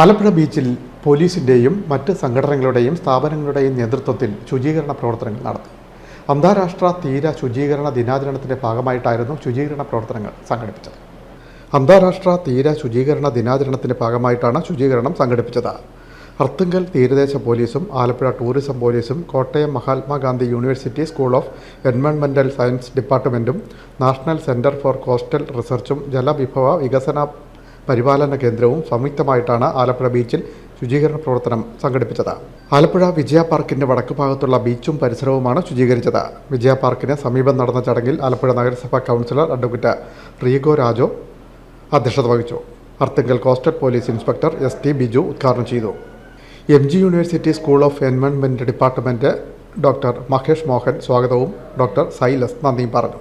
ആലപ്പുഴ ബീച്ചിൽ പോലീസിന്റെയും മറ്റ് സംഘടനകളുടെയും സ്ഥാപനങ്ങളുടെയും നേതൃത്വത്തിൽ ശുചീകരണ പ്രവർത്തനങ്ങൾ നടത്തി. അന്താരാഷ്ട്ര തീര ശുചീകരണ ദിനാചരണത്തിന്റെ ഭാഗമായിട്ടായിരുന്നു ശുചീകരണ പ്രവർത്തനങ്ങൾ സംഘടിപ്പിച്ചത്. അന്താരാഷ്ട്ര തീര ശുചീകരണ ദിനാചരണത്തിന്റെ ഭാഗമായിട്ടാണ് ശുചീകരണം സംഘടിപ്പിച്ചത്. അർത്തുങ്കൽ തീരദേശ പോലീസും ആലപ്പുഴ ടൂറിസം പോലീസും Kottayam Mahatma Gandhi university school of എൻവയോൺമെന്റൽ science ഡിപ്പാർട്ട്മെന്റും നാഷണൽ സെന്റർ ഫോർ കോസ്റ്റൽ റിസർച്ചും ജലവിഭവ വികസന പരിപാലന കേന്ദ്രവും സംയുക്തമായിട്ടാണ് ആലപ്പുഴ ബീച്ചിൽ ശുചീകരണ പ്രവർത്തനം സംഘടിപ്പിച്ചത്. ആലപ്പുഴ വിജയ പാർക്കിന്റെ വടക്കു ഭാഗത്തുള്ള ബീച്ചും പരിസരവുമാണ് ശുചീകരിച്ചത്. വിജയ പാർക്കിന് സമീപം നടന്ന ചടങ്ങിൽ ആലപ്പുഴ നഗരസഭാ കൗൺസിലർ അഡ്വക്കേറ്റ് റീഗോ രാജോ അധ്യക്ഷത വഹിച്ചു. Arthunkal coastal police inspector S T Biju ഉദ്ഘാടനം ചെയ്തു. M G university school of environment department doctor Mahesh Mohan സ്വാഗതവും ഡോക്ടർ സൈലസ് നന്ദിയും പറഞ്ഞു.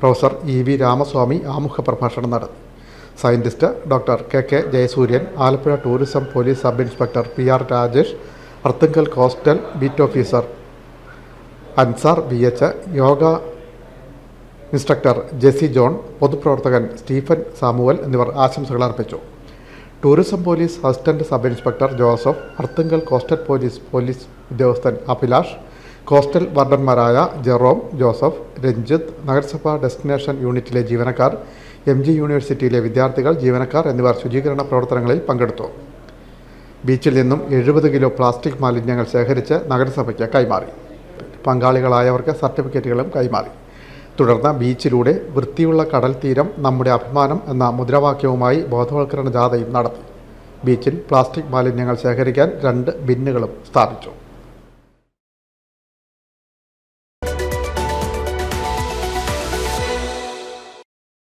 പ്രൊഫസർ ഇ വി രാമസ്വാമി ആമുഖ പ്രഭാഷണം നടത്തി. Scientist doctor K K Jayasuryan Alappuzha tourism police sub inspector P R Rajesh Arthunkal coastal beat officer Ansar V H yoga instructor Jessy John പൊതുപ്രവർത്തകൻ Stephen Samuel എന്നിവർ ആശംസകൾ അർപ്പിച്ചു. Tourism police assistant sub inspector Joseph Arthunkal coastal police police ഉദ്യോഗസ്ഥൻ Abhilash coastal വാർഡന്മാരായ Jerome Joseph Ranjith നഗരസഭാ destination യൂണിറ്റിലെ ജീവനക്കാർ M G യൂണിവേഴ്സിറ്റിയിലെ വിദ്യാർത്ഥികൾ ജീവനക്കാർ എന്നിവർ ശുചീകരണ പ്രവർത്തനങ്ങളിൽ പങ്കെടുത്തു. ബീച്ചിൽ നിന്നും എഴുപത് കിലോ പ്ലാസ്റ്റിക് മാലിന്യങ്ങൾ ശേഖരിച്ച് നഗരസഭയ്ക്ക് കൈമാറി. പങ്കാളികളായവർക്ക് സർട്ടിഫിക്കറ്റുകളും കൈമാറി. തുടർന്ന് ബീച്ചിലൂടെ വൃത്തിയുള്ള കടൽ തീരം നമ്മുടെ അഭിമാനം എന്ന മുദ്രാവാക്യവുമായി ബോധവൽക്കരണ ജാഥയും നടത്തി. ബീച്ചിൽ പ്ലാസ്റ്റിക് മാലിന്യങ്ങൾ ശേഖരിക്കാൻ രണ്ട് ബിന്നുകളും സ്ഥാപിച്ചു.